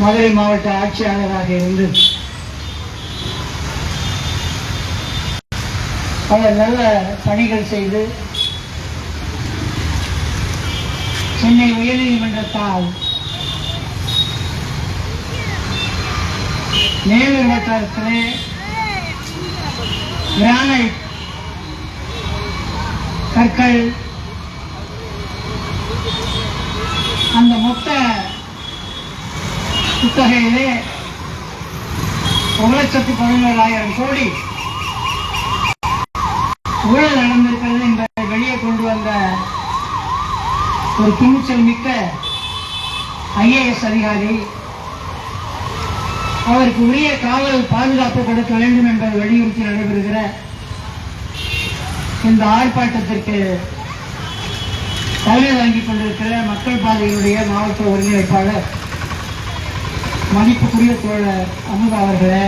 மதுரை மாவட்ட ஆட்சியாளராக இருந்து பல நல்ல பணிகள் செய்து சென்னை உயர்நீதிமன்றத்தால் நேரு வட்டாரத்திலே கிரானைட் கற்கள் அந்த மொத்த குத்தகையிலே ஒரு லட்சத்து பதினோராயிரம் கோடி ஊழல் நடந்திருக்கிறது என்பதை வெளியே கொண்டு வந்த ஒரு துணிச்சல் மிக்க ஐஏஎஸ் அதிகாரி அவருக்கு உரிய காவல் பாதுகாப்பு கொடுக்க வேண்டும் என்பதை வலியுறுத்தி நடைபெறுகிற இந்த ஆர்ப்பாட்டத்திற்கு தலைமை தாங்கிக் கொண்டிருக்கிற மக்கள் பாதையினுடைய மாவட்ட ஒருங்கிணைப்பாளர் மதிப்புக்குரிய தோழர் அமுதா அவர்களே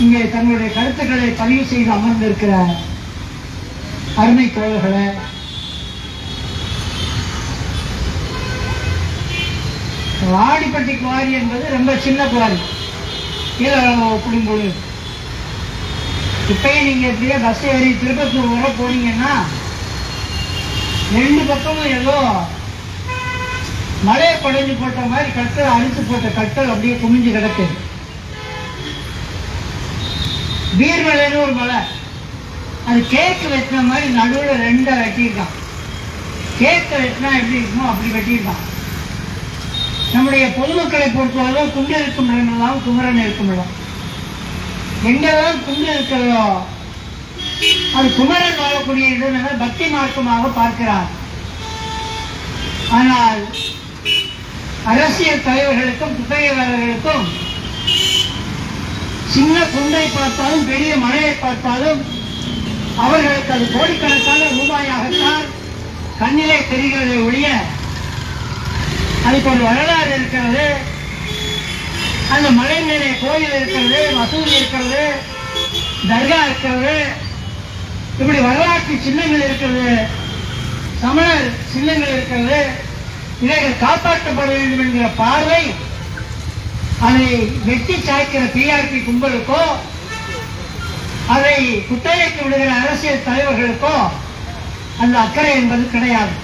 இங்கே தங்களுடைய கருத்துக்களை பதிவு செய்து அமர்ந்திருக்கிற அருமை தோழர்களே வாடிப்பட்டி குவாரி என்பது ரொம்ப சின்ன குவாரி. கீழே புடுங்குழு இப்பயே நீங்க எப்படியே பஸ் ஏறி திருப்பத்தூர் வர போனீங்கன்னா ரெண்டு பக்கமும் ஏதோ மழையை குடைஞ்சு போட்ட மாதிரி கட்டல் அழித்து போட்ட கட்டல் அப்படியே குமிஞ்சு கிடக்குது பீர்மலைன்னு ஒரு மலை. அது கேக்கு வெட்டின மாதிரி நடுவில் ரெண்டை வெட்டியிருக்கான். கேக்கை வெட்டினா எப்படி இருக்குமோ அப்படி வெட்டியிருக்கான். நம்முடைய பொதுமக்களை பொறுத்தவரைக்கும் குண்டு இருக்கும் இடமெல்லாம் குமரன் இருக்கும் இடம் எங்கெல்லாம் குண்டு இருக்கிறதோ அது குமரன் வாழக்கூடிய இடம் பக்தி மார்க்கமாக பார்க்கிறார். ஆனால் அரசியல் தலைவர்களுக்கும் குத்தகைதாரர்களுக்கும் சின்ன குண்டை பார்த்தாலும் பெரிய மலையை பார்த்தாலும் அவர்களுக்கு அது கோடிக்கணக்கான ரூபாயாகத்தான் கண்ணிலே தெரிகிறது ஒழிய அதுக்கு ஒரு வரலாறு இருக்கிறது. அந்த மலை மேலே கோயில் இருக்கிறது மசூதி இருக்கிறது தர்கா இருக்கிறது. இப்படி வரலாற்று சின்னங்கள் இருக்கிறது. சமணர் சின்னங்கள் இருக்கிறது. இவைகள் காப்பாற்றப்பட வேண்டும் என்கிற பார்வை அதை வெட்டி சாய்க்கிற பிஆர்பி கும்பலுக்கோ அதை குத்தகைக்கு விடுகிற அரசியல் தலைவர்களுக்கோ அந்த அக்கறை என்பது கிடையாது.